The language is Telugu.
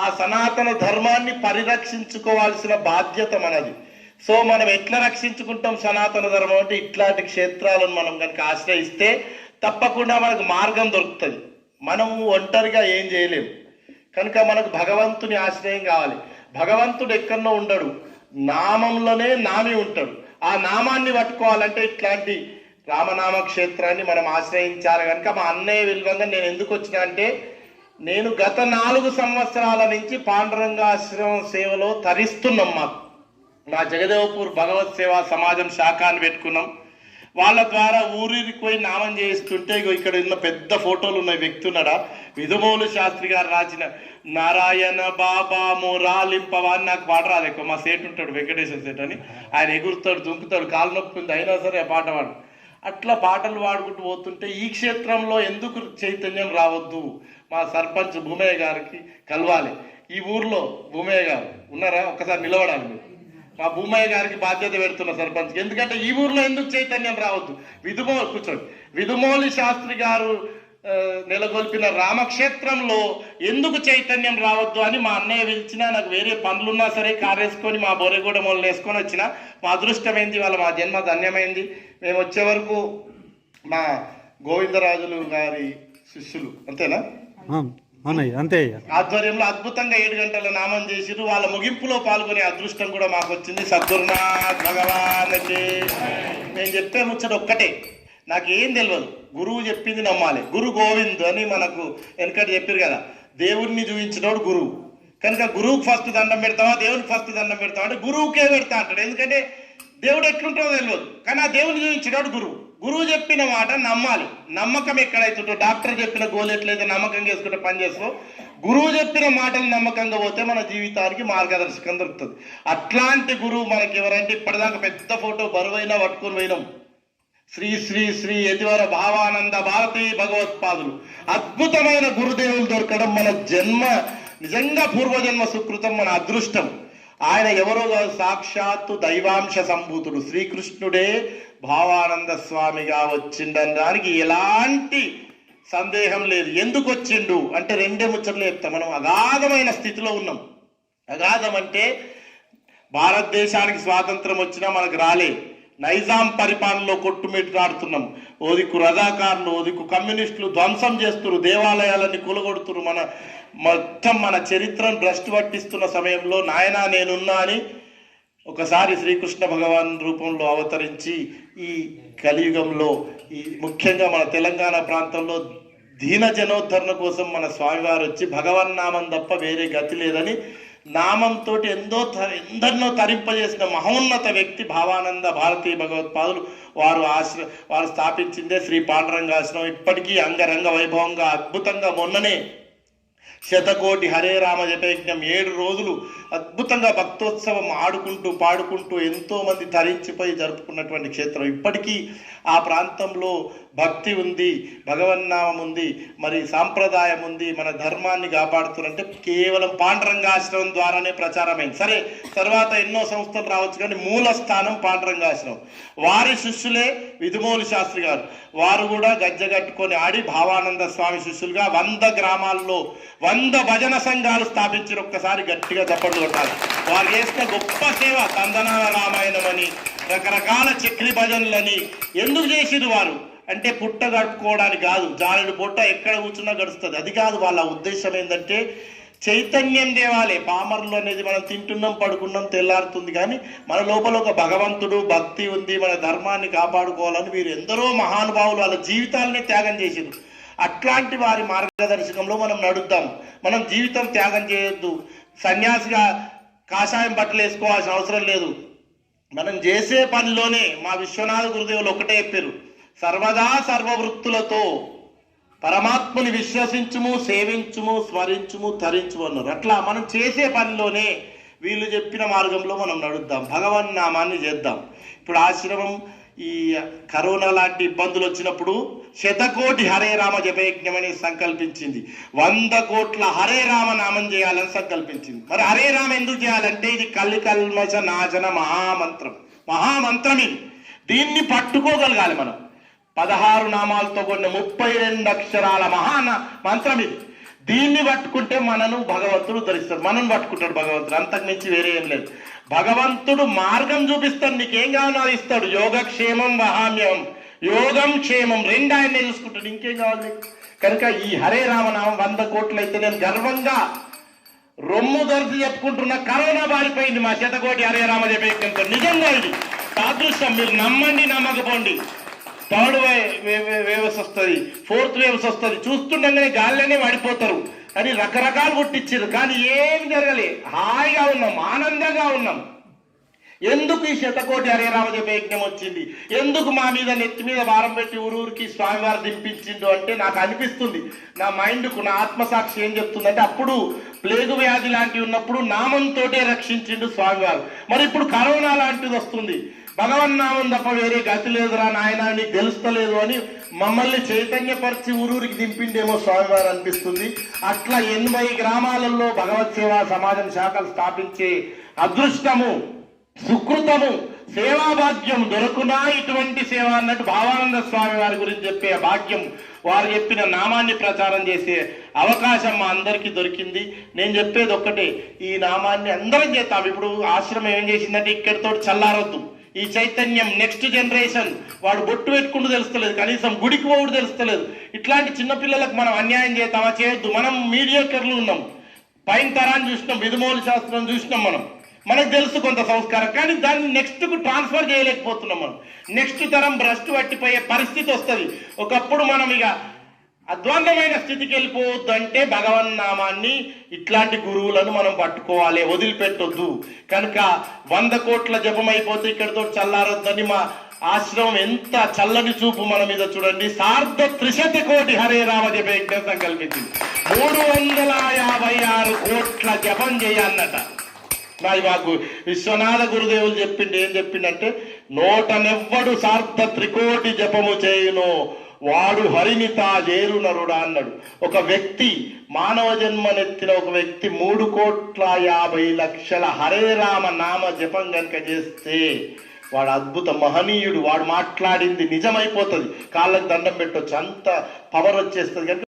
ఆ సనాతన ధర్మాన్ని పరిరక్షించుకోవాల్సిన బాధ్యత మనది. సో మనం ఎట్లా రక్షించుకుంటాం సనాతన ధర్మం అంటే ఇట్లాంటి క్షేత్రాలను మనం కనుక ఆశ్రయిస్తే తప్పకుండా మనకు మార్గం దొరుకుతుంది. మనము ఒంటరిగా ఏం చేయలేము కనుక మనకు భగవంతుని ఆశ్రయం కావాలి. భగవంతుడు ఎక్కడో ఉండడు. నామంలోనే నామి ఉంటాడు. ఆ నామాన్ని పట్టుకోవాలంటే ఇట్లాంటి రామనామ క్షేత్రాన్ని మనం ఆశ్రయించాలి. కనుక మా అన్నయ్య విలువంగా నేను ఎందుకు వచ్చినా అంటే నేను గత నాలుగు సంవత్సరాల నుంచి పాండురంగాశ్రమం సేవలో తరిస్తున్నాం మాకు. మా జగదేవపూర్ భగవత్ సేవా సమాజం శాఖాన్ని పెట్టుకున్నాం. వాళ్ళ ద్వారా ఊరికి పోయి నామం చేస్తుంటే ఇగో ఇక్కడ ఉన్న పెద్ద ఫోటోలు ఉన్న వ్యక్తి ఉన్నాడా? విధుమౌలు శాస్త్రి గారు రాసిన నారాయణ బాబా మురాలింపవా అని నాకు పాట రాదు ఎక్కువ మా సేట్ ఉంటాడు వెంకటేశ్వర సేట్ అని. ఆయన ఎగురుతాడు దుంకుతాడు కాలు నొప్పి ఉంది అయినా సరే ఆ పాట వాడు. అట్లా పాటలు పాడుకుంటూ పోతుంటే ఈ క్షేత్రంలో ఎందుకు చైతన్యం రావద్దు? మా సర్పంచ్ భూమయ్య గారికి కలవాలి. ఈ ఊర్లో భూమయ్య గారు ఉన్నారా? ఒక్కసారి నిలవడానికి మా భూమయ్య గారికి బాధ్యత పెడుతున్న సర్పంచ్. ఎందుకంటే ఈ ఊర్లో ఎందుకు చైతన్యం రావద్దు? విధుమో కూర్చోండి. విధుమోలి శాస్త్రి గారు నెలకొల్పిన రామక్షేత్రంలో ఎందుకు చైతన్యం రావద్దు అని మా అన్నయ్య పిలిచినా నాకు వేరే పనులున్నా సరే కారేసుకొని మా బొరెగూడ మొదలు వేసుకొని వచ్చిన మా అదృష్టమైంది వాళ్ళ మా జన్మ ధన్యమైంది. మేము వచ్చే వరకు మా గోవిందరాజులు గారి శిష్యులు అంతేనా? అంతే ఆధ్వర్యంలో అద్భుతంగా ఏడు గంటల నామం చేసిరు వాళ్ళ ముగింపులో పాల్గొనే అదృష్టం కూడా మాకు వచ్చింది సద్గురునాథ్ భగవాన్కి నేను చెప్పే ముచ్చట ఒక్కటే. నాకు ఏం తెలియదు గురువు చెప్పింది నమ్మాలి. గురు గోవింద్ అని మనకు వెనకటి చెప్పారు కదా. దేవుడిని చూపించినోడు గురువు. కనుక గురువుకి ఫస్ట్ దండం పెడతావా? దేవునికి ఫస్ట్ దండం పెడతావా? అంటే గురువుకే పెడతా అంటాడు. ఎందుకంటే దేవుడు ఎట్లుంటుందో తెలియదు కానీ ఆ దేవుని చూపించినాడు గురువు. గురువు చెప్పిన మాట నమ్మాలి. నమ్మకం ఎక్కడైతుందో డాక్టర్ చెప్పిన గోలు ఎట్లయితే నమ్మకంగా వేసుకుంటే పని చేస్తావు గురువు చెప్పిన మాటలు నమ్మకంగా పోతే మన జీవితానికి మార్గదర్శకం దొరుకుతుంది. అట్లాంటి గురువు మనకి ఎవరంటే ఇప్పటిదాకా పెద్ద ఫోటో బరువైనా పట్టుకొని పోయినాం. శ్రీ శ్రీ శ్రీ యతివర భావానంద భారతీ భగవత్పాదులు. అద్భుతమైన గురుదేవులు దొరకడం మన జన్మ నిజంగా పూర్వజన్మ సుకృతం మన అదృష్టం. ఆయన ఎవరో సాక్షాత్తు దైవాంశ సంభూతుడు. శ్రీకృష్ణుడే భావానంద స్వామిగా వచ్చిండడానికి ఎలాంటి సందేహం లేదు. ఎందుకు వచ్చిండు అంటే రెండే ముచ్చట్లు చెప్తాం. మనం అగాధమైన స్థితిలో ఉన్నాం. అగాధం అంటే భారతదేశానికి స్వాతంత్రం వచ్చినా మనకు రాలే. నైజాం పరిపాలనలో కొట్టుమిట్టాడుతున్నాం. ఓదికు రజాకారులు ఓదికు కమ్యూనిస్టులు ధ్వంసం చేస్తున్నారు దేవాలయాలన్నీ కూలగొడుతున్నారు. మన మొత్తం మన చరిత్రను భ్రష్టు పట్టిస్తున్న సమయంలో నాయనా నేనున్నా అని ఒకసారి శ్రీకృష్ణ భగవాన్ రూపంలో అవతరించి ఈ కలియుగంలో ఈ ముఖ్యంగా మన తెలంగాణ ప్రాంతంలో దీన జనోద్ధరణ కోసం మన స్వామివారు వచ్చి భగవన్నామం తప్ప వేరే గతి లేదని నామంతో ఎంతో ఎందరినో తరింపజేసిన మహోన్నత వ్యక్తి భావానంద భారతీయ భగవత్పాదులు. వారు ఆశ్ర వారు స్థాపించిందే శ్రీ పాండరంగాశ్రమం. ఇప్పటికీ అంగరంగ వైభవంగా అద్భుతంగా మొన్ననే శతకోటి హరే రామ జపయజ్ఞం ఏడు రోజులు అద్భుతంగా భక్తోత్సవం ఆడుకుంటూ పాడుకుంటూ ఎంతోమంది తరించిపోయి జరుపుకున్నటువంటి క్షేత్రం. ఇప్పటికీ ఆ ప్రాంతంలో భక్తి ఉంది భగవన్నామం ఉంది మరి సాంప్రదాయం ఉంది మన ధర్మాన్ని కాపాడుతున్నంటే కేవలం పాండురంగాశ్రమం ద్వారానే ప్రచారమైంది. సరే తర్వాత ఎన్నో సంస్థలు రావచ్చు కానీ మూల స్థానం పాండురంగాశ్రమం. వారి శిష్యులే విధుమూలి శాస్త్రి గారు. వారు కూడా గజ్జగట్టుకొని ఆడి భావానంద స్వామి శిష్యులుగా వంద గ్రామాల్లో వంద భజన సంఘాలు స్థాపించిన ఒక్కసారి గట్టిగా చప్పట్లు కొట్టాలి. వారు చేసిన గొప్ప సేవ తందనాల రామాయణం అని రకరకాల చక్రి భజనలని. ఎందుకు చేసిరు వారు? అంటే పుట్ట గడుపుకోవడానికి కాదు. జానుడు పుట్ట ఎక్కడ కూర్చున్నా గడుస్తుంది. అది కాదు వాళ్ళ ఉద్దేశం ఏంటంటే చైతన్యం దేవాలే పామరులు అనేది మనం తింటున్నాం పడుకున్నాం తెల్లారుతుంది కానీ మన లోపల ఒక భగవంతుడు భక్తి ఉంది మన ధర్మాన్ని కాపాడుకోవాలని వీరు ఎందరో మహానుభావులు వాళ్ళ జీవితాలనే త్యాగం చేసిండ్రు అట్లాంటి వారి మార్గదర్శకంలో మనం నడుద్దాం. మనం జీవితం త్యాగం చేయొద్దు. సన్యాసిగా కాషాయం బట్టలు వేసుకోవాల్సిన అవసరం లేదు. మనం చేసే పనిలోనే మా విశ్వనాథ గురుదేవులు ఒకటే చెప్పారు. సర్వదా సర్వవృత్తులతో పరమాత్ముని విశ్వసించుము సేవించుము స్మరించుము తరించుము అన్నారు. అట్లా మనం చేసే పనిలోనే వీళ్ళు చెప్పిన మార్గంలో మనం నడుద్దాం. భగవన్ నామాన్ని చేద్దాం. ఇప్పుడు ఆశ్రమం ఈ కరోనా లాంటి ఇబ్బందులు వచ్చినప్పుడు శతకోటి హరే రామ జపయజ్ఞమని సంకల్పించింది. వంద కోట్ల హరే రామ నామం చేయాలని సంకల్పించింది. మరి హరే రామ ఎందుకు చేయాలంటే ఇది కల్లి కల్మష నాశన మహామంత్రం. మహామంత్రం ఇది దీన్ని పట్టుకోగలగాలి మనం. పదహారు నామాలతో కూడిన ముప్పై రెండు అక్షరాల మహాన మంత్రం ఇది దీన్ని పట్టుకుంటే మనను భగవంతుడు ధరిస్తాడు మనం పట్టుకుంటాడు భగవంతుడు. అంతకు మించి వేరే ఏం లేదు. భగవంతుడు మార్గం చూపిస్తాడు నీకేం కావాలో ఇస్తాడు. యోగక్షేమం వహామ్యం. యోగం క్షేమం రెండు ఆయన చూసుకుంటాడు ఇంకేం కావాలి కనుక ఈ హరే రామనామం వంద కోట్లు అయితే నేను గర్వంగా రొమ్ము దొరికి చెప్పుకుంటున్న కరోనా బారిపోయింది మా శతకోటి హరే రామ చెప్పేంత నిజంగా ఇది సాదృశ్యం మీరు నమ్మండి నమ్మకపోండి. థర్డ్ వేవ్స్ వస్తుంది ఫోర్త్ వేవ్స్ వస్తుంది. చూస్తుండగానే గాల్లోనే పడిపోతారు అని రకరకాలు కొట్టించారు. కానీ ఏం జరగలే. హాయిగా ఉన్నాం ఆనందంగా ఉన్నాం. ఎందుకు ఈ శతకోటి హరే యజ్ఞం వచ్చింది? ఎందుకు మా మీద నెత్తి మీద భారం పెట్టి ఊరూరికి స్వామివారు దింపించిండు అంటే నాకు అనిపిస్తుంది. నా మైండ్కు నా ఆత్మసాక్షి ఏం చెప్తుందంటే అప్పుడు ప్లేగు వ్యాధి లాంటివి ఉన్నప్పుడు నామంతోటే రక్షించిండు స్వామివారు. మరి ఇప్పుడు కరోనా లాంటిది వస్తుంది. భగవన్ నామం తప్ప వేరే గతి లేదురా నాయన నీకు తెలుస్తలేదు అని మమ్మల్ని చైతన్యపరిచి ఊరూరికి దింపిండేమో స్వామివారు అనిపిస్తుంది. అట్లా ఎనభై గ్రామాలలో భగవత్ సేవా సమాజం శాఖలు స్థాపించే అదృష్టము సుకృతము సేవా భాగ్యం దొరకునా ఇటువంటి సేవ అన్నట్టు భావానంద స్వామి వారి గురించి చెప్పే భాగ్యం వారు చెప్పిన నామాన్ని ప్రచారం చేసే అవకాశం మా అందరికీ దొరికింది. నేను చెప్పేది ఒక్కటే ఈ నామాన్ని అందరం చేస్తాం ఇప్పుడు ఆశ్రమం ఏం చేసిందంటే ఇక్కడితో చల్లారొద్దు. ఈ చైతన్యం నెక్స్ట్ జనరేషన్ వాడు బొట్టు పెట్టుకుంటూ తెలుస్తలేదు కనీసం గుడికి పోవుడు తెలుస్తలేదు. ఇట్లాంటి చిన్నపిల్లలకు మనం అన్యాయం చేస్తామా చేయొద్దు. మనం మీడియోకర్లు ఉన్నాం. పైన తరాన్ని చూసినాం విధుమౌలి శాస్త్రం చూసినాం మనం. మనకు తెలుసు కొంత సంస్కారం కానీ దాన్ని నెక్స్ట్కు ట్రాన్స్ఫర్ చేయలేకపోతున్నాం మనం. నెక్స్ట్ తరం భ్రష్టు పట్టిపోయే పరిస్థితి వస్తుంది. ఒకప్పుడు మనం ఇక అధ్వాన్నమైన స్థితికి వెళ్ళిపోవద్దు అంటే భగవన్ నామాన్ని ఇట్లాంటి గురువులను మనం పట్టుకోవాలి వదిలిపెట్టొద్దు. కనుక వంద కోట్ల జపం అయిపోతే ఇక్కడితో చల్లారొద్దని మా ఆశ్రమం ఎంత చల్లని చూపు మన మీద చూడండి. సార్ధ త్రిశత కోటి హరే రామ జప యజ్ఞం సంకల్పించింది. మూడు వందల యాభై ఆరు కోట్ల జపం చేయాలన్నట. నాది మాకు విశ్వనాథ గురుదేవులు చెప్పిండు ఏం చెప్పిండంటే నోటనెవ్వడు సార్థ త్రికోటి జపము చేయును వాడు హరిని తా నరుడా అన్నాడు. ఒక వ్యక్తి మానవ జన్మనెత్తిన ఒక వ్యక్తి మూడు కోట్ల యాభై లక్షల హరే రామ నామ జపం కనుక చేస్తే వాడు అద్భుత మహనీయుడు వాడు మాట్లాడింది నిజమైపోతుంది. కాళ్ళకు దండం పెట్టొచ్చు అంత పవర్ వచ్చేస్తుంది. కనుక